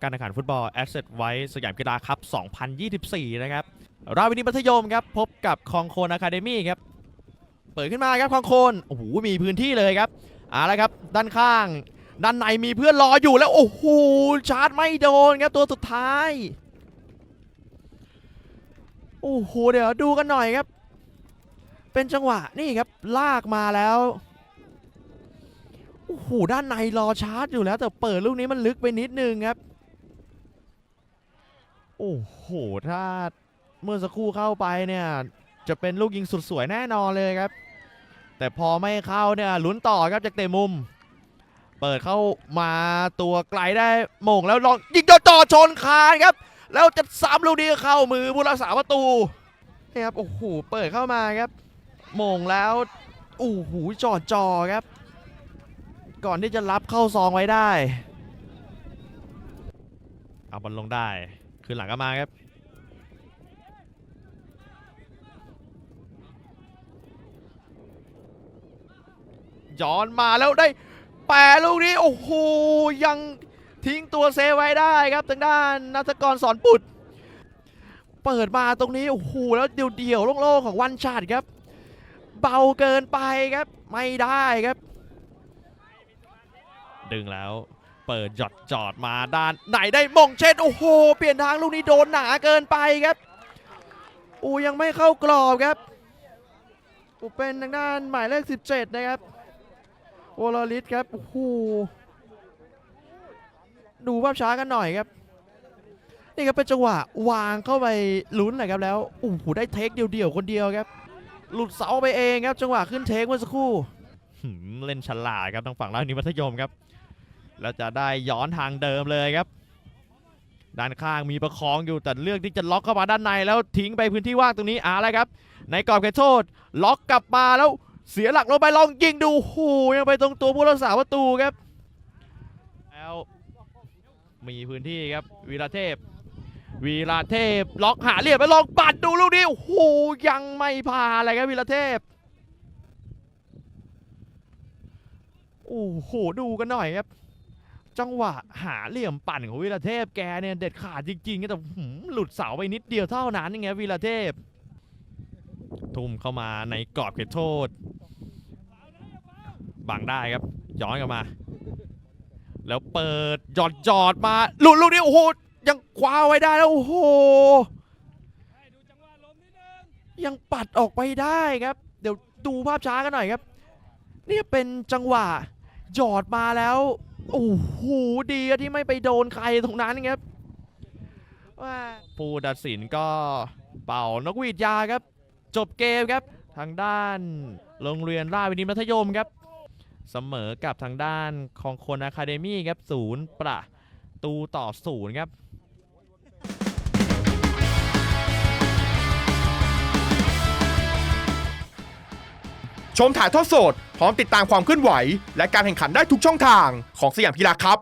การแข่งขันฟุตบอล Asset ไว้สยามกีฬาครับ 2024 นะครับ ราวินิมัธยมครับ พบกับคองโคนอะคาเดมี่ครับ เปิดขึ้นมาครับคองโคน โอ้โห มีพื้นที่เลยครับเอาละครับ ด้านข้าง ด้านในมีเพื่อนรออยู่แล้ว โอ้โห ชาร์จไม่โดนครับ ตัวสุดท้าย โอ้โห เดี๋ยวดูกันหน่อยครับ เป็นจังหวะนี่ครับ ลากมาแล้วโอ้โห ด้านในรอชาร์จอยู่แล้วแต่เปิดลูกนี้มันลึกไปนิดนึงครับ โอ้โห ถ้าเมื่อสักครู่เข้าไปเนี่ย จะเป็นลูกยิงสุดสวยแน่นอนเลยครับ แต่พอไม่เข้าเนี่ยลุ้นต่อครับจากเตะมุม เปิดเข้ามาตัวไกลได้โมงแล้วลองยิงจ่อชนคานครับ แล้วจะซ้ำลูกนี้เข้ามือผู้รักษาประตูนี่ครับโอ้โหเปิดเข้ามาครับโมงแล้วโอ้โหจ่อจอครับ ก่อนที่จะรับเข้าซองไว้ได้ เอาบอลลงได้ คืนหลังก็มาครับ ย้อนมาแล้วได้แปรลูกนี้ โอ้โห ยังทิ้งตัวเซไว้ได้ครับทางด้านนัทกรสอนปุดเปิดมาตรงนี้ โอ้โห แล้วเดี่ยวๆโล่งๆของวันชาติครับ เบาเกินไปครับ ไม่ได้ครับ ดึงแล้ว เปิดหยอดจอดมาด้านไหนได้มงเช็ดโอ้โห เปลี่ยนทางลูกนี้โดนหนาเกินไปครับโอ้ยังไม่เข้ากรอบครับอ้เป็นทางด้านหมายเลข 17 นะครับโอลลิสครับโอ้โหดูภาพช้ากันหน่อยครับ นี่ครับเป็นจังหวะวางเข้าไปลุ้นเลยครับแล้วโอ้โหได้เทคเดียวๆคนเดียวครับ หลุดเสาไปเองครับ จังหวะขึ้นเทคเมื่อสักครู่เล่นฉลาดครับทางฝั่งราชนิมัธยมครับ แล้วจะได้ย้อนทางเดิมเลยครับ ด้านข้างมีประคองอยู่แต่เลือกที่จะล็อกเข้ามาด้านในแล้วทิ้งไปพื้นที่ว่างตรงนี้อะไรครับ ในกรอบเขตโทษ ล็อกกลับมาแล้วเสียหลักลงไปลองยิงดูโหยังไปตรงตัวผู้รักษาประตูครับ แล้วมีพื้นที่ครับวีระเทพ วีระเทพล็อกหาเหลี่ยมไปลองปัดดูลูกนี้โอ้โหยังไม่ผ่านเลยครับวีระเทพโอ้โหดูกันหน่อยครับ จังหวะหาเหลี่ยมปั่นของวีรเทพแกเนี่ยเด็ดขาดจริงๆแต่หืมหลุดเสาไปนิดเดียวเท่านั้นยังไงวีรเทพ ทุ่มเข้ามาในกรอบเขตโทษ บังได้ครับ ย้อนกลับมา แล้วเปิดจอดจอดมา หลุดลูกนี้โอ้โหยังคว้าไว้ได้แล้วโอ้โหยังปัดออกไปได้ครับ เดี๋ยวดูภาพช้ากันหน่อยครับ นี่เป็นจังหวะหยอดมาแล้ว โอ้โหดีที่ไม่ไปโดนใครตรงนั้นครับว่าผู้ตัดสินก็เป่านกหวีดยาครับ จบเกมครับ ทางด้านโรงเรียนราชวินิตมัธยมครับ เสมอกับทางด้านของคนอะคาเดมี่ครับศูนย์ประตูต่อศูนย์ครับ ชมถ่ายทอดสด พร้อมติดตามความเคลื่อนไหว และการแข่งขันได้ทุกช่องทางของสยามกีฬาครับ